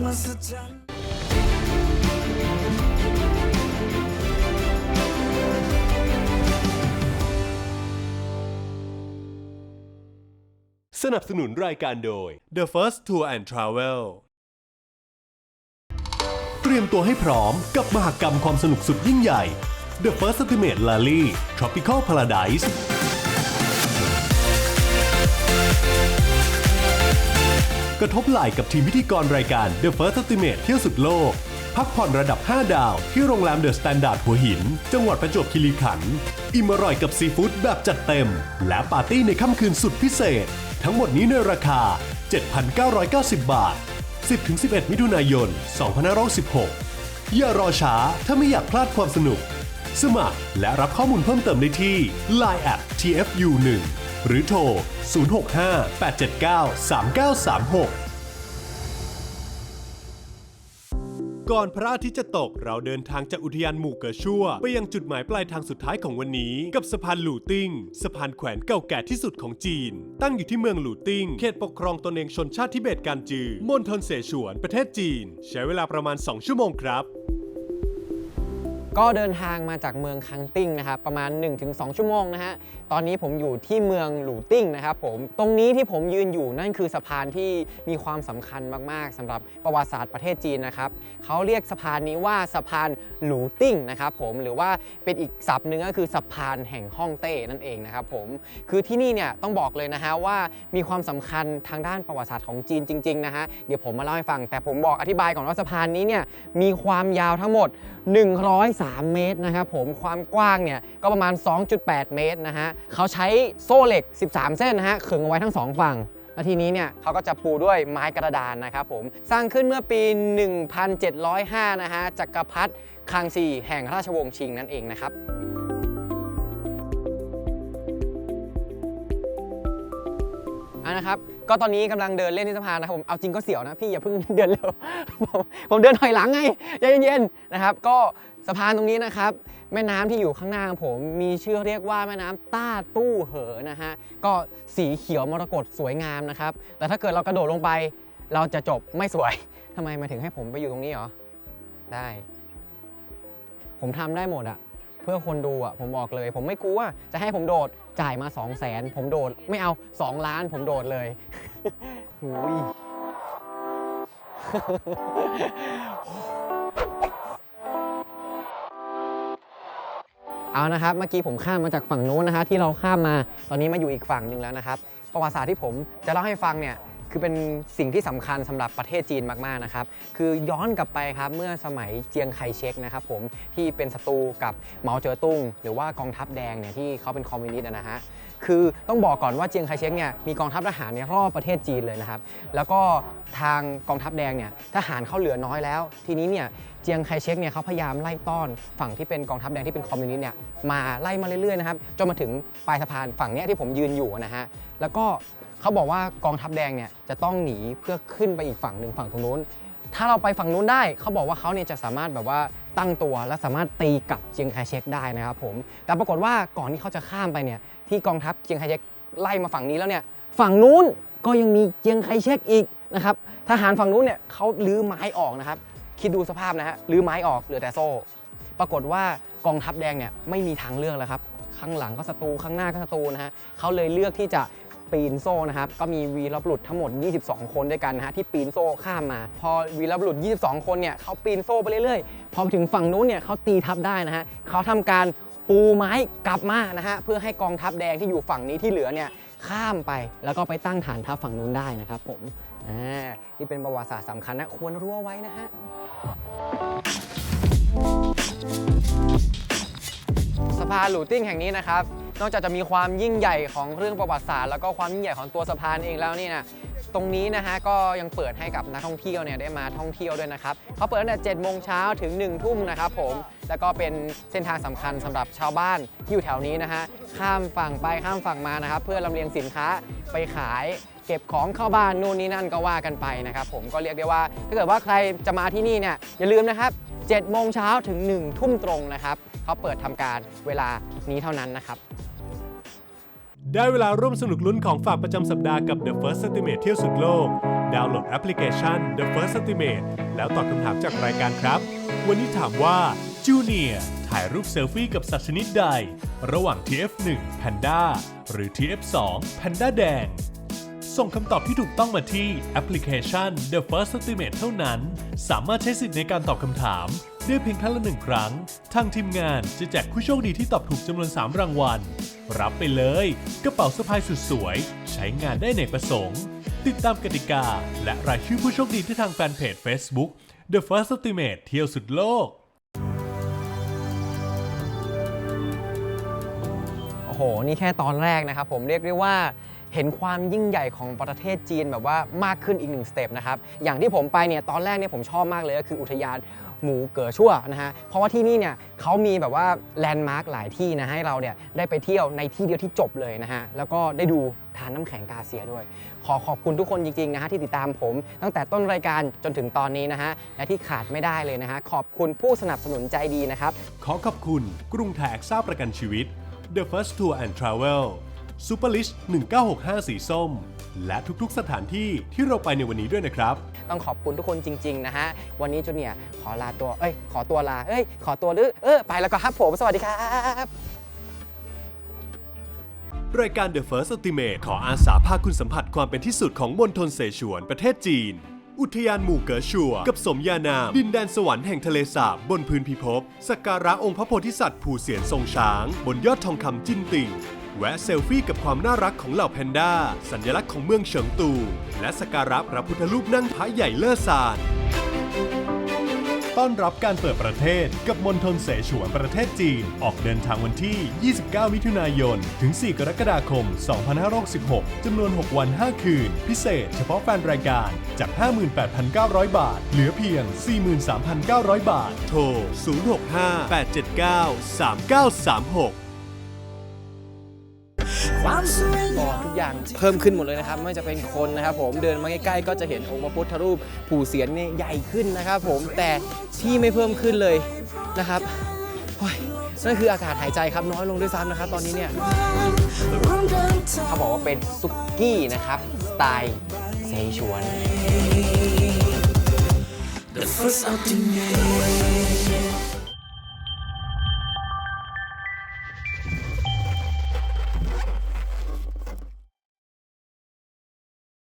มหัศจรรย์สนับสนุนรายการโดย The First Tour and Travel เตรียมตัวให้พร้อมกับมหกรรมความสนุกสุดยิ่งใหญ่ The First Ultimate Rally Tropical Paradise กระทบไหล่กับทีมพิธีกรรายการ The First Ultimate เที่ยวสุดโลก พักผ่อนระดับ 5 ดาว ที่โรงแรมเดอะสแตนดาร์ดหัวหิน จังหวัดประจวบคีรีขันธ์อิ่มอร่อยกับซีฟู้ดแบบจัดเต็ม และปาร์ตี้ในค่ำคืนสุดพิเศษ ทั้งหมดนี้ในราคา 7,990 บาท 10-11 มิถุนายน 2516อย่ารอช้าถ้าไม่อยากพลาดความสนุก สมัครและรับข้อมูลเพิ่มเติมได้ที่ Line at tfu1 หรือโทร 065 879 3936ก่อนพระอาทิตย์จะตกเราเดินทางจากอุทยานหมู่เก๋อชั่ว ไปยังจุดหมายปลายทางสุดท้ายของวันนี้ กับสะพานหลู่ติ้งสะพานแขวนเก่าแก่ที่สุดของจีน ตั้งอยู่ที่เมืองหลู่ติ้งเขตปกครองตนเองชนชาติทิเบตการจือมณฑลเสฉวนประเทศจีน ใช้เวลาประมาณ 2 ชั่วโมงครับ ก็เดินทางมาจากเมืองคังติ้งนะครับประมาณ 1-2 ชั่วโมงนะฮะตอนนี้ผมอยู่ที่เมืองหลูติ้งนะครับผมตรงนี้ที่ผมยืนอยู่นั่นคือสะพานที่มีความสำคัญมาก ๆสำหรับประวัติศาสตร์ประเทศจีนนะครับเขาเรียกสะพานนี้ว่าสะพานหลูติ้งนะครับผมหรือว่าเป็นอีกศัพท์หนึ่งก็คือสะพานแห่งฮ่องเต้นั่นเองนะครับผมคือที่นี่เนี่ยต้องบอกเลยนะฮะว่ามีความสำคัญทางด้านประวัติศาสตร์ของจีนจริง ๆ นะฮะเดี๋ยวผมมาเล่าให้ฟังแต่ผมบอกอธิบายก่อนว่าสะพานนี้เนี่ยมีความยาวทั้งหมด3 เมตรนะครับผมความกว้างเนี่ยก็ประมาณ 2.8 เมตรนะฮะเขาใช้โซ่เหล็ก 13 เส้นนะฮะขึงเอาไว้ทั้งสองฝั่งแล้วทีนี้เนี่ยเขาก็จะปูด้วยไม้กระดานนะครับผมสร้างขึ้นเมื่อปี 1705 นะฮะจักรพรรดิคังซีแห่งราชวงศ์ชิงนั่นเองนะครับอะนะครับ ก็ตอนนี้กำลังเดินเล่นที่สะพานนะครับผมเอาจริงก็เสียวนะพี่อย่าเพิ่งเดินเร็วผมเดินถอยหลังไงใจเย็นๆนะครับ ก็สะพานตรงนี้นะครับ แม่น้ำที่อยู่ข้างหน้าผมมีชื่อเรียกว่าแม่น้ำต้าตู้เหอนะฮะก็สีเขียวมรกตสวยงามนะครับ แต่ถ้าเกิดเรากระโดดลงไปเราจะจบไม่สวยทำไมมาถึงให้ผมไปอยู่ตรงนี้หรอได้ ผมทำได้หมดอะ เพื่อคนดูอะผมบอกเลย ผมไม่กลัวจะให้ผมโดดจ่ายมา 2 0 0แสนผมโดดไม่เอา 2 ล้านผมโดดเลย หูยเอานะครับเมื่อกี้ผมข้ามมาจากฝั่งโน้นนะฮะที่เราข้ามมาตอนนี้มาอยู่อีกฝั่งหนึ่งแล้วนะครับ ประวัติศาสตร์ที่ผมจะเล่าให้ฟังเนี่ย คือเป็นสิ่งที่สำคัญสำหรับประเทศจีนมากๆนะครับ คือย้อนกลับไปครับเมื่อสมัยเจียงไคเชกนะครับผมที่เป็นศัตรูกับเหมาเจ๋อตุ้ง หรือว่ากองทัพแดงเนี่ยที่เขาเป็นคอมมิวนิสต์นะฮะ คือต้องบอกก่อนว่าเจียงไคเชกเนี่ยมีกองทัพทหารเนี่ยรอบประเทศจีนเลยนะครับแล้วก็ทางกองทัพแดงเนี่ยทหารเขาเหลือน้อยแล้ว ทีนี้เนี่ยเจียงไคเชกเนี่ยเขาพยายามไล่ต้อนฝั่งที่เป็นกองทัพแดงที่เป็นคอมมิวนิสต์เนี่ยมาไล่มาเรื่อยๆนะครับจนมาถึงปลายสะพานฝั่งเนี้ยที่ผมยืนอยู่นะฮะแล้วก็เขาบอกว่ากองทัพแดงเนี่ยจะต้องหนีเพื่อขึ้นไปอีกฝั่งหนึ่งฝั่งตรงโน้น ถ้าเราไปฝั่งนู้นได้เขาบอกว่าเขาเนี่ยจะสามารถแบบว่าตั้งตัว และสามารถตีกลับเจียงไคเชกได้นะครับผมแต่ปรากฏว่าก่อนที่เขาจะข้ามไปเนี่ยที่กองทัพเจียงไคเชกไล่มาฝั่งนี้แล้วเนี่ยฝั่งนู้นก็ยังมีเจียงไคเชกอีกนะครับทหารฝั่งนู้นเนี่ยเขาลื้อไม้ออกนะครับคิดดูสภาพนะฮะลื้อไม้ออกเหลือแต่โซ่ ปรากฏว่ากองทัพแดงเนี่ยไม่มีทางเลือกแล้วครับข้างหลังก็ศัตรูข้างหน้าก็ศัตรูนะฮะเขาเลยเลือกที่จะ ปีนโซ่นะครับ ก็มีวีรบุรุษทั้งหมด 22 คนด้วยกันนะฮะที่ปีนโซ่ข้ามมา พอวีรบุรุษ 22 คนเนี่ยเขาปีนโซ่ไปเรื่อยๆ พอถึงฝั่งนู้นเนี่ยเขาตีทับได้นะฮะเขาทำการปูไม้กลับมานะฮะเพื่อให้กองทัพแดงที่อยู่ฝั่งนี้ที่เหลือเนี่ยข้ามไปแล้วก็ไปตั้งฐานทัพฝั่งนู้นได้นะครับผมอ่านี่เป็นประวัติศาสตร์สำคัญนะควรรู้เอาไว้นะฮะสะพานหลูติ้งแห่งนี้นะครับ นอกจากจะมีความยิ่งใหญ่ของเรื่องประวัติศาสตร์แล้วก็ความยิ่งใหญ่ของตัวสะพานเองแล้วนี่นะตรงนี้นะฮะก็ยังเปิดให้กับนักท่องเที่ยวเนี่ยได้มาท่องเที่ยวด้วยนะครับเขาเปิดตั้งแต่7โมงเช้าถึง1ทุ่มนะครับผมแล้วก็เป็นเส้นทางสำคัญสำหรับชาวบ้านที่อยู่แถวนี้นะฮะข้ามฝั่งไปข้ามฝั่งมานะครับเพื่อลำเลียงสินค้าไปขายเก็บของเข้าบ้านนู่นนี่นั่นก็ว่ากันไปนะครับผมก็เรียกได้ว่า ถ้าเกิดว่าใครจะมาที่นี่เนี่ยอย่าลืมนะครับ7โมงเช้าถึง1ทุ่มตรงนะครับเขาเปิดทำการเวลานี้เท่านั้นนะครับ ได้เวลาร่วมสนุกลุ้นของฝากประจำสัปดาห์กับ The First Estimate เที่ยวสุดโลก ดาวน์โหลดแอปพลิเคชัน The First Estimate แล้วตอบคำถามจากรายการครับ วันนี้ถามว่าจูเนียถ่ายรูปเซลฟี่กับสัตว์ชนิดใด ระหว่าง TF1 Panda หรือ TF2 Panda แดง ส่งคำตอบที่ถูกต้องมาที่แอปพลิเคชัน The First Estimate เท่านั้น สามารถใช้สิทธิ์ในการตอบคำถาม ได้เพียงครั้งละหนึ่งครั้ง ทางทีมงานจะแจกผู้โชคดีที่ตอบถูกจำนวน 3 รางวัล รับไปเลย กระเป๋าสะพายสุดสวย ใช้งานได้ในประสงค์ ติดตามกติกา และรายชื่อผู้โชคดีที่ทางแฟนเพจ Facebook The First Estimate เที่ยวสุดโลก โอ้โห นี่แค่ตอนแรกนะครับผมเรียกได้ว่า เห็นความยิ่งใหญ่ของประเทศจีนแบบว่ามากขึ้นอีกหนึ่งสเต็ปนะครับอย่างที่ผมไปเนี่ยตอนแรกเนี่ยผมชอบมากเลยก็คืออุทยานหมูเก๋อชั่วนะฮะ เพราะว่าที่นี่เนี่ยเขามีแบบว่าแลนด์มาร์คหลายที่นะให้เราเนี่ยได้ไปเที่ยวในที่เดียวที่จบเลยนะฮะ แล้วก็ได้ดูทานน้ำแข็งกาเซียด้วย ขอขอบคุณทุกคนจริงๆนะฮะที่ติดตามผมตั้งแต่ต้นรายการจนถึงตอนนี้นะฮะ และที่ขาดไม่ได้เลยนะฮะ ขอบคุณผู้สนับสนุนใจดีนะครับ ขอขอบคุณกรุงไทยแอคซ่าประกันชีวิต The First Tour and Travel Super List 1965 สีส้ม และทุกๆสถานที่ที่เราไปในวันนี้ด้วยนะครับ ต้องขอบคุณทุกคนจริง ๆ นะฮะ วันนี้จูเนียร์ขอลาตัว เอ้ย ขอตัวลา เอ้ย ขอตัวหรือ เออ ไปแล้วก็ครับผม สวัสดีครับ รายการ The First Ultimate ขออาสาพาคุณสัมผัสความเป็นที่สุดของมณฑลเสฉวนประเทศจีน อุทยานหมู่เก๋อชัว กับสมญานาม ดินแดนสวรรค์แห่งทะเลสาบบนพื้นพิภพสักการะองค์พระโพธิสัตว์ ผู่เสียนทรงช้าง บนยอดทองคำจิ้นติ่ง แวะเซลฟี่กับความน่ารักของเหล่าแพนด้า สัญลักษณ์ของเมืองเฉิงตู และสกการะพระพุทธรูปนั่งพระใหญ่เล่อซานต้อนรับการเปิดประเทศกับมณฑลเสฉวนประเทศจีน ออกเดินทางวันที่ 29 มิถุนายน ถึง 4 กรกฎาคม 2566 จำนวน 6 วัน 5 คืน พิเศษเฉพาะแฟนรายการ จาก 58,900 บาท เหลือเพียง 43,900 บาท โทร 065-879-3936 ความสวยก็งามทุกอย่างเพิ่มขึ้นหมดเลยนะครับ ไม่ว่าจะเป็นคนนะครับผมเดินมาใกล้ๆก็จะเห็นองค์พระพุทธรูปผู่เสียนเนี่ยใหญ่ขึ้นนะครับผมแต่ที่ไม่เพิ่มขึ้นเลยนะครับโอ้ยนั่นคืออากาศหายใจครับน้อยลงด้วยซ้ำนะครับ ตอนนี้เนี่ยเขาบอกว่าเป็นซุกี้นะครับสไตล์เซชวน The first